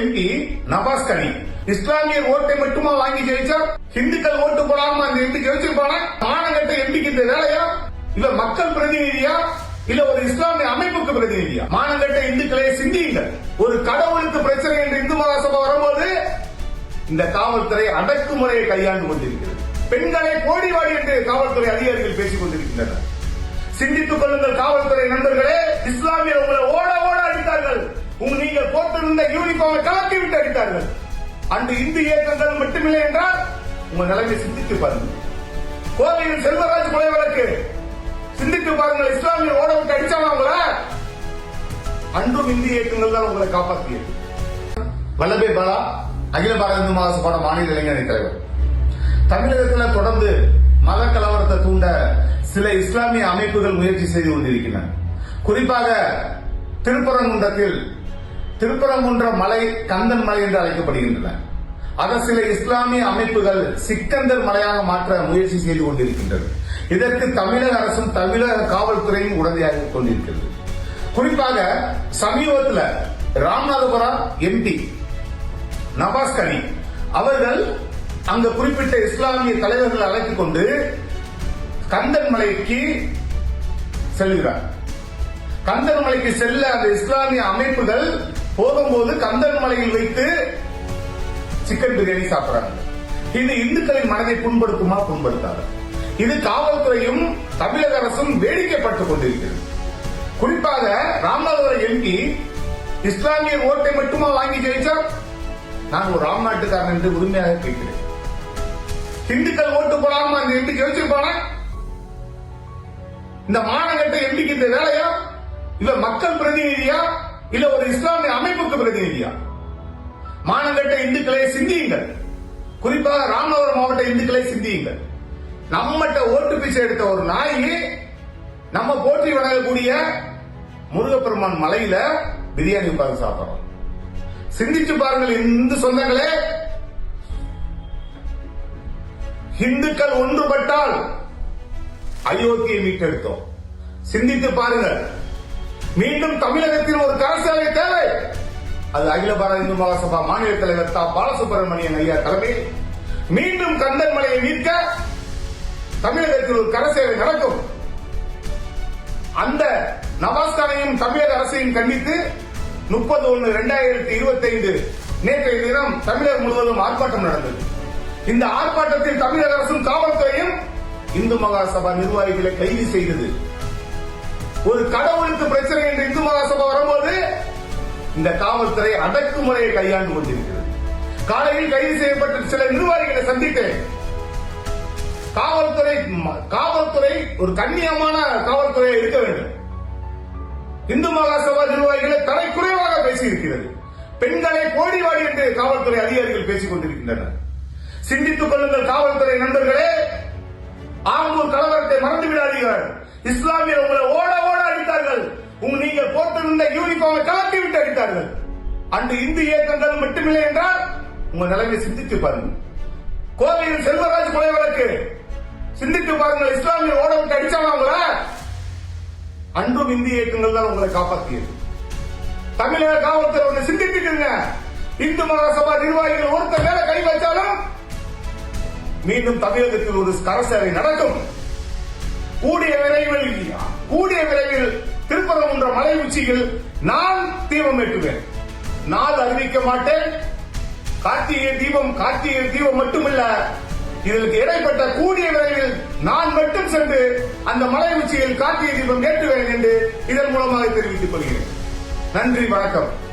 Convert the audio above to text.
MP Nawaz கனி இஸ்லாமியர் ஓட்டை மட்டுமா வாங்கி ஜெயிச்சா? ஹிந்துக்கள் ஓட்டு போடாம அந்த எம்பி ஜெயிச்சிருப்பானா? மானங்கட்ட எம்பிக்கு இந்த வேலையா? இல்ல மக்கள் பிரதிநிதியா? இல்ல ஒரு இஸ்லாமிய அமைப்புக்கு பிரதிநிதியா? மானங்கட்ட இந்துக்களே சிந்தியுங்கள். ஒரு கடவுளுக்கு பிரச்சனை என்று இந்து மகாசபா வரும்போது இந்த காவல்துறை அடக்குமுறையை கையாண்டு கொண்டிருக்கிறது. பெண்களை கோடி வாடி என்று காவல்துறை அதிகாரிகள் பேசிக் கொண்டிருக்கின்றனர். சிந்தித்துக் கொள்ளுங்கள் காவல்துறை நண்பர்களே இஸ்லாமியர் உங்களை ஓட போட்டிருந்த யூனிஃபார்மை கலக்கி விட்டு அடித்தார்கள். அன்று இந்து இயக்கங்கள் மட்டுமில்லை என்றால் உங்க நிலைமை சிந்தித்து பாருங்கள். கோவையில் செல்வராஜ் கொலை வழக்கு. சிந்தித்து பாருங்கள் இஸ்லாமிய ஓட விட்டு அடிச்சாங்க அவங்கள அன்றும் இந்திய இயக்கங்கள் தான் உங்களை காப்பாற்றியது வல்லபே பாலா அகில பாரத இந்து மகாசபாட மாநில இளைஞரணி தலைவர். தமிழகத்தில் தொடர்ந்து மத கலவரத்தை தூண்ட சில இஸ்லாமிய அமைப்புகள் முயற்சி செய்து கொண்டிருக்கின்றன. குறிப்பாக திருப்பரங்குன்றத்தில் திருப்பரங்குன்ற மலை கந்தன் மலை என்று அழைக்கப்படுகின்றன. அதை சில இஸ்லாமிய அமைப்புகள் சிக்கந்தர் மலையாக மாற்ற முயற்சி செய்து கொண்டிருக்கின்றது. இதற்கு தமிழக அரசும் தமிழக காவல்துறையும் உடனடியாக கொண்டிருக்கிறது. குறிப்பாக சமீபத்தில் ராமநாதபுரம் எம்பி நவாஸ் கனி அவர்கள் அங்கு குறிப்பிட்ட இஸ்லாமிய தலைவர்கள் அழைத்துக் கொண்டு கந்தன் மலைக்கு செல்கிறார். கந்தன் மலைக்கு செல்ல அந்த இஸ்லாமிய அமைப்புகள் போகும்போது கந்தன் மலையில் வைத்து சிக்கன் பிரியாணி சாப்பிடுறாங்க. இது இந்துக்களின் மனதை புண்படுத்துமா? புண்படுத்தாது. இது காவல்துறையும் தமிழக அரசும் வேடிக்கைப்பட்டுக் கொண்டிருக்கிறது. குறிப்பாக ராமநாதபுரம் எம்பி இஸ்லாமிய ஓட்டை மட்டுமா வாங்கி ஜெயிச்சா நான் ஒரு ராம் நாட்டுக்காரன் என்று உரிமையாக கேட்கிறேன். இந்துக்கள் ஓட்டு போடாம அந்த எம்பி ஜெயிச்சிருப்பானா இந்த மாநகரத்தை எம்பிக்கு இந்த வேலையா? இல்ல மக்கள் பிரதிநிதியா? இல்ல ஒரு இஸ்லாமிய அமைப்புக்கு பிரதிநிதியா? மானங்கட்ட இந்துக்களை சிந்தியுங்கள். குறிப்பாக ராமநாதபுரம் மாவட்ட இந்துக்களை சிந்தியுங்கள். நம்மகிட்ட ஓட்டு பிச்சை எடுத்த ஒரு நாய் நம்ம போற்றி வணங்கக்கூடிய முருகப்பெருமான் மலையில பிரியாணி உட்கார்ந்து சாப்பிடுறோம். சிந்திச்சு பாருங்கள் இந்து சொந்தங்களே. இந்துக்கள் ஒன்றுபட்டால் அயோத்தியை மீட்டெடுத்தோம். சிந்தித்து பாருங்கள். மீண்டும் தமிழகத்தில் ஒரு கரசாலை தேவை. அது அகில பாரத இந்து மகாசபா மாநில தலைவர் தா. பாலசுப்ரமணியன் ஐயா தலைமையில். மீண்டும் கந்தன் மலையை மீட்க தமிழகத்தில் ஒரு கரசேவை நடக்கும். அந்த நவாஸ்கானையும் தமிழக அரசையும் கண்டித்து முப்பது ஒன்று இரண்டாயிரத்தி இருபத்தி ஐந்து நேற்றைய தினம் தமிழகம் முழுவதும் ஆர்ப்பாட்டம் நடந்தது. இந்த ஆர்ப்பாட்டத்தில் தமிழக அரசும் காவல்துறையும் இந்து மகாசபா நிர்வாகிகளை கைது செய்தது. ஒரு கடவுளுக்கு பிரச்சனை என்று இந்து மகாசபா வரும்போது இந்த காவல்துறை அடக்குமுறையை கையாண்டு கொண்டிருக்கிறது. காலையில் கைது செய்யப்பட்ட சில நிர்வாகிகளை சந்தித்தேன். காவல்துறை காவல்துறை ஒரு கண்ணியமான காவல்துறையை இருக்க வேண்டும். இந்து மகாசபா நிர்வாகிகளை தலை குறைவாக பேசியிருக்கிறது. பெண்களை கோடிவாடி என்று காவல்துறை அதிகாரிகள் பேசிக் கொண்டிருக்கின்றனர். சிந்தித்துக் கொள்ளுங்கள் காவல்துறை நண்பர்களே. ஆம்பூர் கலவரத்தை மறந்து விடாதீர்கள் இஸ்லாமியர் உங்களை ஓட ஓட அடித்தார்கள் உங்க நீங்கள் போட்டிருந்த யூனிஃபார்மை கலட்டி விட்டு அடித்தார்கள். அன்று இந்து இயக்கங்கள் மட்டுமில்லை என்றால் உங்க நிலைமை சிந்தித்து பாருங்க கோவையில் செல்வராஜ் கொலை வழக்கு. சிந்தித்து பாருங்கள் இஸ்லாமியர் ஓட விட்டு அடிச்சாங்க அவங்கள அன்றும் இந்திய இயக்கங்கள் தான் உங்களை காப்பாற்றியது தமிழக காவல்துறை ஒன்று சிந்தித்துக்குங்க இந்து மகாசபா நிர்வாகிகள் ஒருத்தர் மேல கை வச்சாலும் மீண்டும் தமிழகத்தில் ஒரு கரசேவை நடக்கும். கூடிய விரைவில் கூடிய விரைவில் திருப்பரங்குன்ற மலை உச்சியில் நான் தீபம் ஏற்றுவேன். நாள் அறிவிக்க மாட்டேன். கார்த்திகை தீபம் கார்த்திகை தீபம் மட்டுமல்ல இதற்கு இடைப்பட்ட கூடிய விரைவில் நான் மட்டும் சென்று அந்த மலை உச்சியில் கார்த்திகை தீபம் ஏற்றுவேன் என்று இதன் மூலமாக தெரிவித்துக் கொள்கிறேன். நன்றி வணக்கம்.